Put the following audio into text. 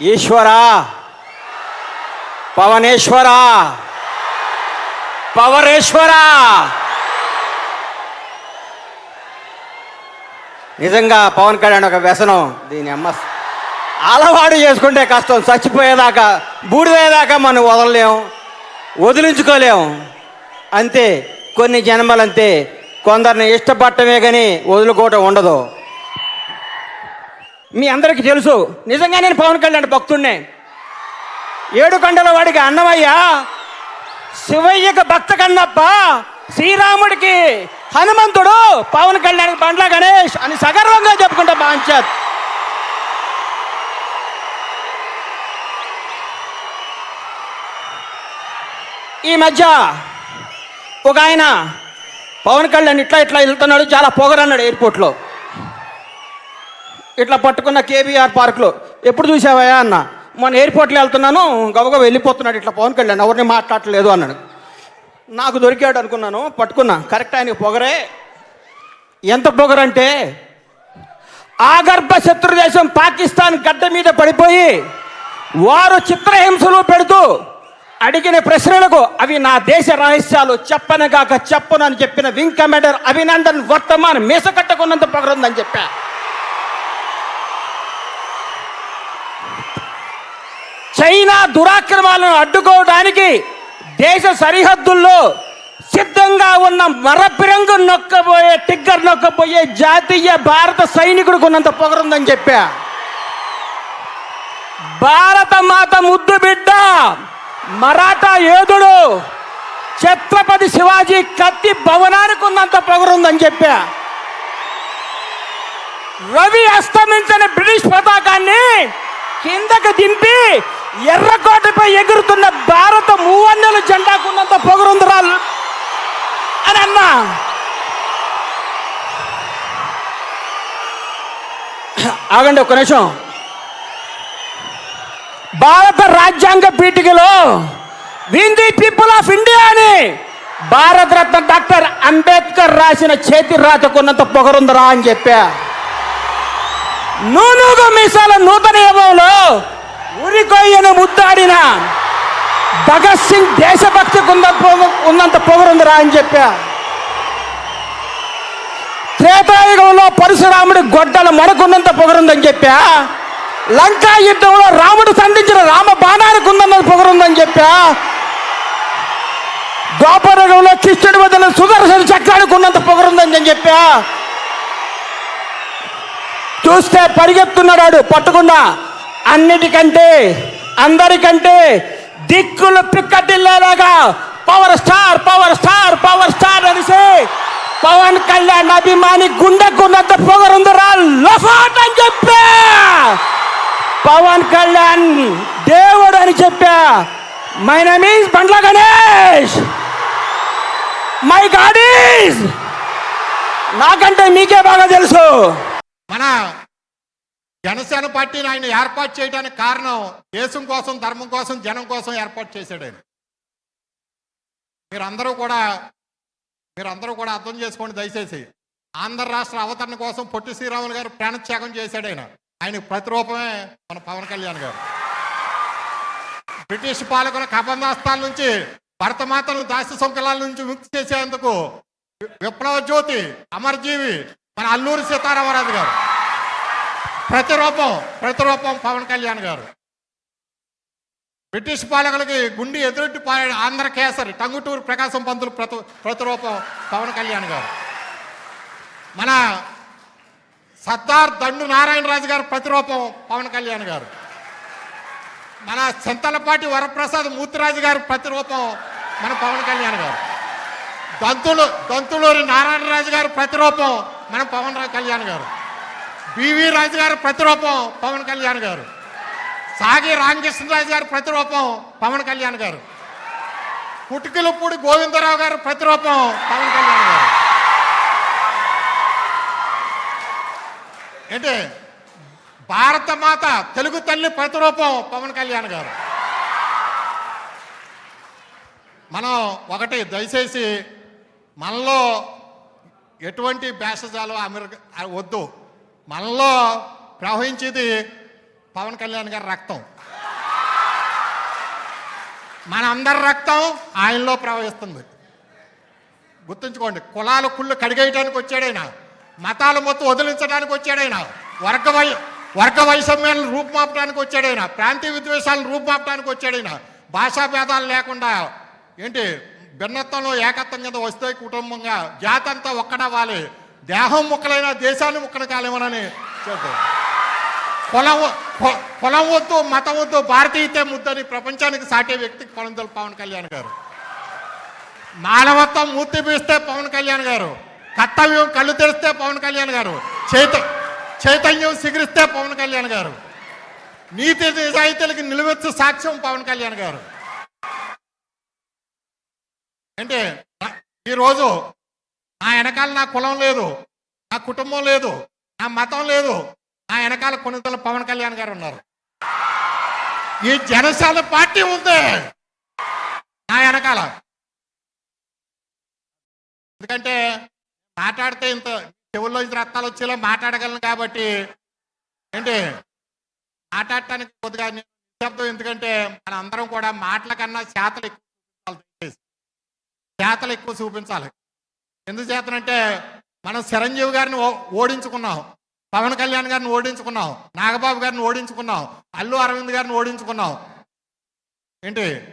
ఈశ్వరా పవనేశ్వరా పవరేశ్వరా. నిజంగా పవన్ కళ్యాణ్ ఒక వ్యసనం దీని అమ్మ అలవాటు చేసుకుంటే కష్టం చచ్చిపోయేదాకా బూడిదయ్యేదాకా మనం వదలలేం వదిలించుకోలేము అంతే కొన్ని జన్మలంతే కొందరిని ఇష్టపడటమే కానీ వదులుకోవటం ఉండదు. మీ అందరికీ తెలుసు. నిజంగా నేను పవన్ కళ్యాణ్ భక్తుడినే ఏడు కండల వాడికి అన్నమయ్య. శివయ్యకి భక్త కన్నప్ప శ్రీరాముడికి హనుమంతుడు పవన్ కళ్యాణ్ బండ్ల గణేష్ అని సగర్వంగా చెప్పుకుంటా బాంచత్ ఈ మధ్య ఒక ఆయన పవన్ కళ్యాణ్ ఇట్లా ఇట్లా వెళ్తున్నాడు చాలా పొగరన్నాడు ఎయిర్పోర్ట్లో ఇట్లా పట్టుకున్న కేబీఆర్ పార్క్లో. ఎప్పుడు చూసావయా అన్న? మొన్న ఎయిర్పోర్ట్లో వెళ్తున్నాను గబగబా వెళ్ళిపోతున్నాడు ఇట్లా పవన్ కళ్యాణ్. ఎవరిని మాట్లాడలేదు అన్నాడు. నాకు దొరికాడు అనుకున్నాను పట్టుకున్నా. కరెక్ట్ ఆయనకి పొగరే. ఎంత పొగరంటే ఆగర్భ శత్రు దేశం పాకిస్తాన్ గడ్డ మీద పడిపోయి వారు చిత్రహింసలు పెడుతూ అడిగిన ప్రశ్నలకు అవి నా దేశ రహస్యాలు చెప్పనగాక చెప్పను అని చెప్పిన వింగ్ కమాండర్ అభినందన్ వర్తమాన్ మీస కట్టకున్నంత పొగరుందని చెప్పా. చైనా దురాక్రమాలను అడ్డుకోవడానికి దేశ సరిహద్దుల్లో సిద్ధంగా ఉన్న మరపిరంగు నొక్కబోయే టిగ్గర్ నొక్కబోయే జాతీయ భారత సైనికుడికి ఉన్నంత పొగరుందని చెప్పా. భారత మాత ముద్దు బిడ్డ మరాఠా యోధుడు ఛత్రపతి శివాజీ కత్తి భవనానికి ఉన్నంత పొగరుందని చెప్పా. రవి అస్తమించిన బ్రిటిష్ పతాకాన్ని కిందకు దింపి ఎర్రకోటపై ఎగురుతున్న భారత మూవన్నెల జెండాకున్నంత పొగరుందిరా అని అన్నా! ఆగండి ఒక్క నిమిషం. భారత రాజ్యాంగ పీఠికలో we the people of India అని భారతరత్న డాక్టర్ అంబేద్కర్ రాసిన చేతి రాతకున్నంత పొగరుందరా అని చెప్పా. నూనూగు మీసాల నూతన యుగంలో ఉరికొయ్యను ముద్దాడిన భగత్ సింగ్ దేశభక్తికి ఉన్న పొగ- ఉన్నంత పొగరుందిరా అని చెప్పా. త్రేతాయుగంలో పరశురాముడి గొడ్డల మనకున్నంత పొగరుందని చెప్పా. లంకా యుద్ధంలో రాముడు సంధించిన రామ బాణానికి ఉందన్నది పొగరుందని చెప్పా. ద్వాపరయుగంలో కృష్ణుడి వదిన సుదర్శన చక్రానికి ఉన్నంత పొగరుందని చెప్పా. చూస్తే పరిగెత్తున్నాడు పట్టుకున్నా అన్నిటికంటే అందరికంటే దిక్కులు పిక్కటిల్లేలాగా power star power star power star అనేసి పవన్ కళ్యాణ్ అభిమాని గుండెకున్నంత పొగరుందిరా లఫాట్ అని చెప్పా. పవన్ కళ్యాణ్ దేవుడు అని చెప్పా. My name is Bandla Ganesh. My God is నాకంటే మీకే బాగా తెలుసు. మన జనసేన పార్టీని ఆయన ఏర్పాటు చేయడానికి కారణం దేశం కోసం ధర్మం కోసం జనం కోసం ఏర్పాటు చేశాడు ఆయన. మీరందరూ కూడా మీరందరూ కూడా అర్థం చేసుకోండి దయచేసి. ఆంధ్ర రాష్ట్ర అవతరణ కోసం పొట్టి శ్రీరాములు గారు ప్రాణత్యాగం చేశాడు ఆయన. ఆయనకు ప్రతిరూపమే మన పవన్ కళ్యాణ్ గారు. బ్రిటిష్ పాలకుల కబంధాస్తాల నుంచి భరతమాతను దాస్య సంకలాల నుంచి ముక్తి చేసేందుకు విప్లవ జ్యోతి అమరజీవి మన అల్లూరి సీతారామరాజు గారు. ప్రతిరూపం ప్రతిరూపం పవన్ కళ్యాణ్ గారు. బ్రిటిష్ పాలకులకి గుండి ఎదురొట్టి పాడాడు ఆంధ్ర కేసరి టంగుటూరు ప్రకాశం పంతులు ప్రతి ప్రతిరూపం పవన్ కళ్యాణ్ గారు. మన సర్దార్ దండు నారాయణరాజు గారు ప్రతిరూపం పవన్ కళ్యాణ్ గారు. మన చింతలపాటి వరప్రసాద్ మూర్తిరాజు గారు ప్రతిరూపం మన పవన్ కళ్యాణ్ గారు. దంతులు దంతులూరి నారాయణరాజు గారు ప్రతిరూపం మన పవన్ కళ్యాణ్ గారు. బివి రాజు గారు ప్రతిరూపం పవన్ కళ్యాణ్ గారు. సాగి రామకృష్ణరాజు గారు ప్రతిరూపం పవన్ కళ్యాణ్ గారు. పుట్టుకలపూడి గోవిందరావు గారు ప్రతిరూపం పవన్ కళ్యాణ్ గారు. ఏంటి? భారత మాత తెలుగు తల్లి ప్రతిరూపం పవన్ కళ్యాణ్ గారు. మనం ఒకటి దయచేసి మనలో ఎటువంటి భేషజాలు అమెరికా వద్దు. మనలో ప్రవహించేది పవన్ కళ్యాణ్ గారి రక్తం. మన అందరి రక్తం ఆయనలో ప్రవహిస్తుంది. గుర్తుంచుకోండి కులాల కుళ్ళు కడిగేయడానికి వచ్చాడైనా మతాలు మొత్తం వదిలించడానికి వచ్చాడైనా వర్గ వై వర్గ వైషమ్యాలను రూపుమాపడానికి వచ్చాడైనా ప్రాంతీయ విద్వేషాలను రూపుమాపడానికి వచ్చాడైనా భాషా భేదాలు లేకుండా ఏంటి భిన్నత్వంలో ఏకత్వం కింద వస్తే కుటుంబంగా జాతంతా ఒక్కడవ్వాలి దేహం ముక్కలైన దేశాన్ని ముక్కలు కాలేమనని చెప్తారు కులం కులం వద్దు మతం వద్దు భారతీయతే ముద్దని ప్రపంచానికి సాటే వ్యక్తి కొలందలు పవన్ కళ్యాణ్ గారు. మానవత్వం మూర్తి పీస్తే పవన్ కళ్యాణ్ గారు. కర్తవ్యం కళ్ళు తెరిస్తే పవన్ కళ్యాణ్ గారు. చైత చైతన్యం సిగిరిస్తే పవన్ కళ్యాణ్ గారు. నీతి నిజాయితీలకి నిలువెత్తు సాక్ష్యం పవన్ కళ్యాణ్ గారు. అంటే ఈరోజు నా వెనకాల నా కులం లేదు నా కుటుంబం లేదు నా మతం లేదు. నా వెనకాల కొన్నితలు పవన్ కళ్యాణ్ గారు ఉన్నారు. ఈ జనసేన పార్టీ ఉంది. నా వెనకాల. ఎందుకంటే మాట్లాడితే ఇంత చెవుల్లో ఇంత రక్తాలు వచ్చేలా మాట్లాడగలను కాబట్టి ఏంటి? మాట్లాడటానికి కొద్దిగా నిశ్శబ్దం ఎందుకంటే మన అందరం కూడా మాటల కన్నా చేతలు ఎక్కువ చూపించాలి శాతలు చేతలు ఎక్కువ చూపించాలి. ఎందుకు చేతనంటే మనం చిరంజీవి గారిని ఓ- ఓడించుకున్నాం. పవన్ కళ్యాణ్ గారిని ఓడించుకున్నాం. నాగబాబు గారిని ఓడించుకున్నాం. అల్లు అరవింద్ గారిని ఓడించుకున్నాం. ఏంటి?